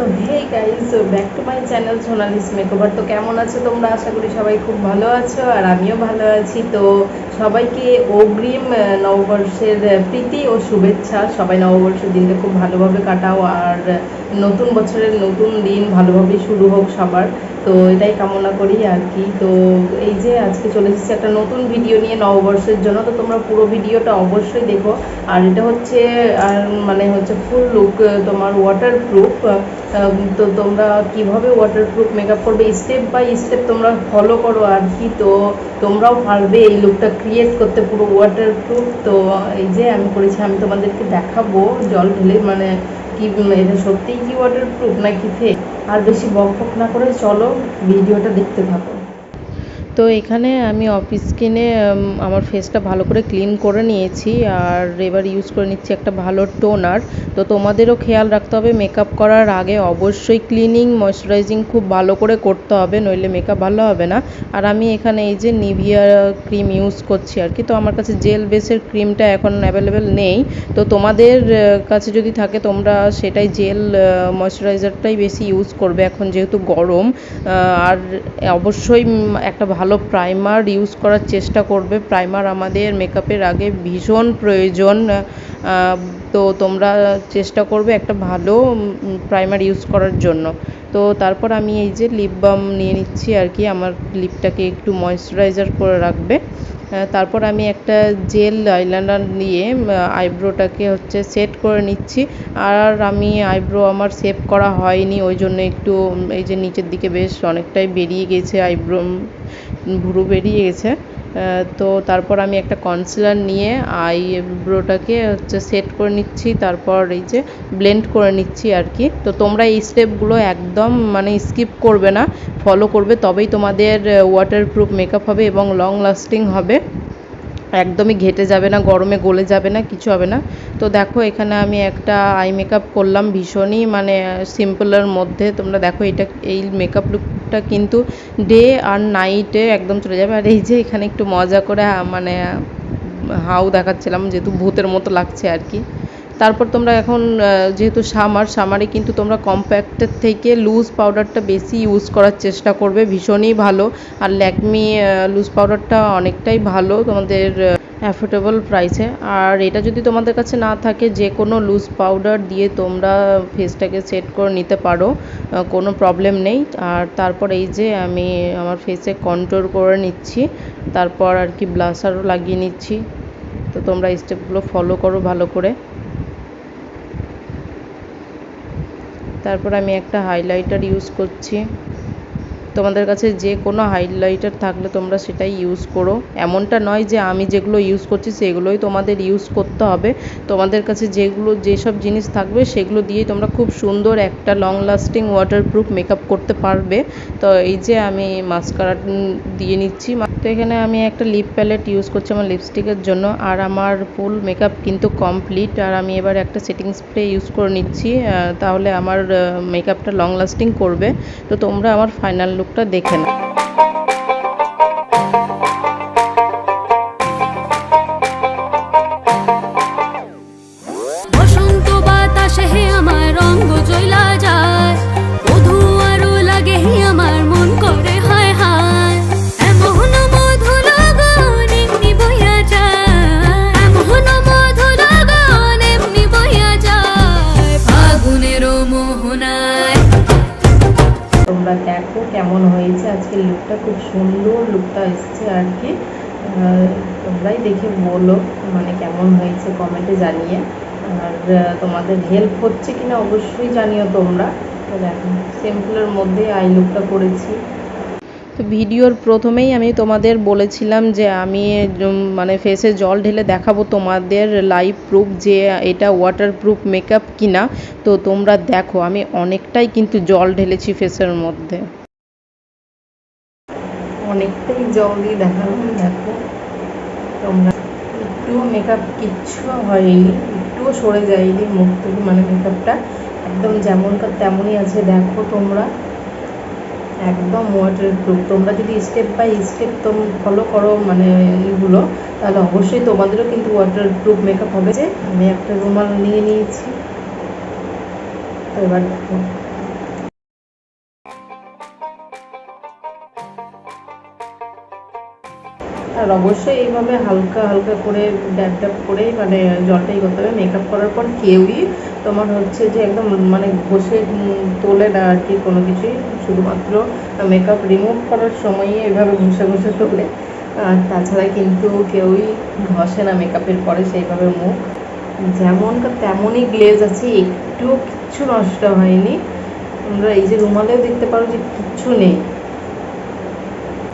তো back to my channel Sonali's makeover তো কেমন আছো তোমরা? আশা করি সবাই খুব ভালো আছো আর আমিও ভালো আছি। তো সবাইকে অগ্রিম নববর্ষের প্রীতি ও শুভেচ্ছা। সবাই নববর্ষের দিনটা খুব ভালোভাবে কাটাও আর নতুন বছরের নতুন দিন ভালোভাবে শুরু হোক সবার। তো এটাই কামনা করি আর কি। তো এই যে আজকে চলে এসেছি একটা নতুন ভিডিও নিয়ে নববর্ষের জন্য। তো তোমরা পুরো ভিডিওটা অবশ্যই দেখো। আর এটা হচ্ছে, আর মানে হচ্ছে ফুল লুক তোমার ওয়াটার প্রুফ তো তোমরা কীভাবে ওয়াটার প্রুফ মেকআপ করবে? স্টেপ বাই স্টেপ তোমরা ফলো করো আর কি। তো তোমরাও পারবে এই লুকটা ক্রিয়েট করতে পুরো ওয়াটার প্রুফ তো এই যে আমি করেছি, আমি তোমাদেরকে দেখাবো। জল ঢেলে মানে কি এটা সত্যিই কি ওয়াটার প্রুফ নাকি ফেক আর বেশি বক না করে চলো, ভিডিওটা দেখতে থাকো। তো এখানে আমি অফিস কিনে আমার ফেসটা ভালো করে ক্লিন করে নিয়েছি আর এবার ইউজ করে নিচ্ছি একটা ভালো টোনার তো তোমাদেরও খেয়াল রাখতে হবে মেকআপ করার আগে অবশ্যই ক্লিনিং ময়শ্চারাইজিং খুব ভালো করে করতে হবে, নইলে মেকআপ ভালো হবে না। আর আমি এখানে এই যে নিভিয়া ক্রিম ইউজ করছি আর কি, তো আমার কাছে জেল বেসের ক্রিমটা এখন অ্যাভেলেবেল নেই। তো তোমাদের কাছে যদি থাকে, তোমরা সেটাই জেল ময়শ্চারাইজারটাই বেশি ইউজ করবে এখন যেহেতু গরম। আর অবশ্যই একটা ভালো প্রাইমার ইউজ করার চেষ্টা করবে। প্রাইমার আমাদের মেকআপের আগে ভীষণ প্রয়োজন। তো তোমরা চেষ্টা করবে একটা ভালো প্রাইমার ইউজ করার জন্য। তো তারপর আমি এই যে লিপ বাম নিয়ে নিচ্ছি আর কি। আমার লিপটাকে একটু ময়েশ্চারাইজার করে রাখবে। তারপর আমি একটা জেল আইলাইনার নিয়ে আইব্রোটাকে হচ্ছে সেট করে নিচ্ছি। আর আমি আইব্রো আমার সেভ করা হয়নি, ওই জন্য একটু এই যে নিচের দিকে বেশ অনেকটাই বেরিয়ে গেছে, আইব্রো ভুরু বেরিয়ে গেছে। তো তারপর আমি একটা কনসিলার নিয়ে আইব্রোটাকে হচ্ছে সেট করে নিচ্ছি, তারপর এই যে ব্লেন্ড করে নিচ্ছি আর কি। তো তোমরা এই স্টেপগুলো একদম মানে স্কিপ করবে না ফলো করবে, তবেই তোমাদের ওয়াটারপ্রুফ মেকআপ হবে এবং লং লাস্টিং হবে। একদমই ঘেটে যাবে না, গরমে গলে যাবে না, কিছু হবে না। তো দেখো, এখানে আমি একটা আই মেকআপ করলাম ভীষণই মানে সিম্পলের মধ্যে। তোমরা দেখো, এটা এই মেকআপ লুকটা কিন্তু ডে আর নাইটে একদম চলে যাবে। আর এই যে এখানে একটু মজা করে মানে হাউ দেখাচ্ছিলাম, যেহেতু ভূতের মতো লাগছে আর কি। তারপর তোমরা এখন যেহেতু সামার সামারে কিন্তু তোমরা কম্প্যাক্টের থেকে লুজ পাউডারটা বেশি ইউজ করার চেষ্টা করবে। ভীষণই ভালো। আর ল্যাকমি লুজ পাউডারটা অনেকটাই ভালো। তোমাদের অ্যাফোর্ডেবল প্রাইসে আর এটা যদি তোমাদের কাছে না থাকে, যে কোনো লুজ পাউডার দিয়ে তোমরা ফেসটাকে সেট করে নিতে পারো কোনো প্রবলেম নেই। আর তারপর এই যে আমি আমার ফেসে কন্ট্রোল করে নিচ্ছি, তারপর আর কি ব্লাশারও লাগিয়ে নিচ্ছি। তো তোমরা স্টেপগুলো ফলো করো ভালো করে। তারপর আমি একটা হাইলাইটার ইউজ করছি। তোমাদের কাছে যে কোনো হাইলাইটার থাকলে তোমরা সেটাই ইউজ করো। এমনটা নয় যে আমি যেগুলো ইউজ করছি সেগুলোই তোমাদের ইউজ করতে হবে। তোমাদের কাছে যেগুলো, যেসব জিনিস থাকবে সেগুলো দিয়েই তোমরা খুব সুন্দর একটা লং লাস্টিং ওয়াটারপ্রুফ মেকআপ করতে পারবে। তো এই যে আমি মাস্কারা দিয়ে নিচ্ছি। তো এখানে আমি একটা লিপ প্যালেট ইউজ করছি আমার লিপস্টিকের জন্য। আর আমার ফুল মেকআপ কিন্তু কমপ্লিট আর আমি এবার একটা সেটিং স্প্রে ইউজ করে নিচ্ছি। তাহলে আমার মেকআপটা লং লাস্টিং করবে। তো তোমরা আমার ফাইনাল লুকটা দেখে নাও কেমন হয়েছে? আজকে লুকটা খুব সুন্দর লুকটা এসছে আর কি তোমরাই দেখে বলো মানে কেমন হয়েছে কমেন্টে জানিয়ে। আর তোমাদের হেল্প হচ্ছে কিনা অবশ্যই জানিও তোমরা। তো দেখো সিম্পলের মধ্যে আই লুকটা করেছি। তো ভিডিওর প্রথমেই আমি তোমাদের বলেছিলাম যে আমি মানে ফেসে জল ঢেলে দেখাবো তোমাদের লাইভ প্রুফ যে এটা ওয়াটার প্রুফ মেকআপ কিনা। তো তোমরা দেখো, আমি অনেকটাই কিন্তু জল ঢেলেছি ফেসের মধ্যে। অনেকটাই জল দিয়ে দেখালাম দেখো তোমরা একটুও মেকআপ কিচ্ছু হয়নি, একটুও সরে যায়নি মুখ থেকে মানে মেকআপটা একদম যেমনকার তেমনই আছে। দেখো তোমরা, একদম ওয়াটার প্রুফ তোমরা যদি স্টেপ বাই স্টেপ তোম ফলো করো মানে এগুলো, তাহলে অবশ্যই তোমাদেরও কিন্তু ওয়াটার প্রুফ মেকআপ হবে। যে আমি একটা রুমাল নিয়ে নিয়েছি। তো এবার আর অবশ্যই এইভাবে হালকা হালকা করে ড্যাপ ড্যাপ করেই মানে জলটাই করতে হবে। মেকআপ করার পর কেউই তোমার হচ্ছে যে একদম মানে ঘষে তোলে না আর কি কোনো কিছুই। শুধুমাত্র মেকআপ রিমুভ করার সময়ই এভাবে ঘষে ঘষে তোলে। আর তাছাড়া কিন্তু কেউই ঘষে না মেকআপের পরে সেইভাবে মুখ। যেমনটা তেমনই গ্লেজ আছে একটুও কিচ্ছু নষ্ট হয়নি। তোমরা এই যে রুমালেও দেখতে পারো যে কিচ্ছু নেই।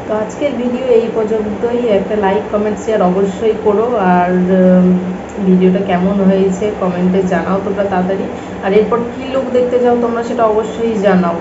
তো আজকের ভিডিও এই পর্যন্তই। একটা লাইক কমেন্ট শেয়ার অবশ্যই করো। আর ভিডিওটা কেমন হয়েছে কমেন্টে জানাও তোমরা তাড়াতাড়ি। আর এরপর কী লুক দেখতে চাও তোমরা সেটা অবশ্যই জানাও।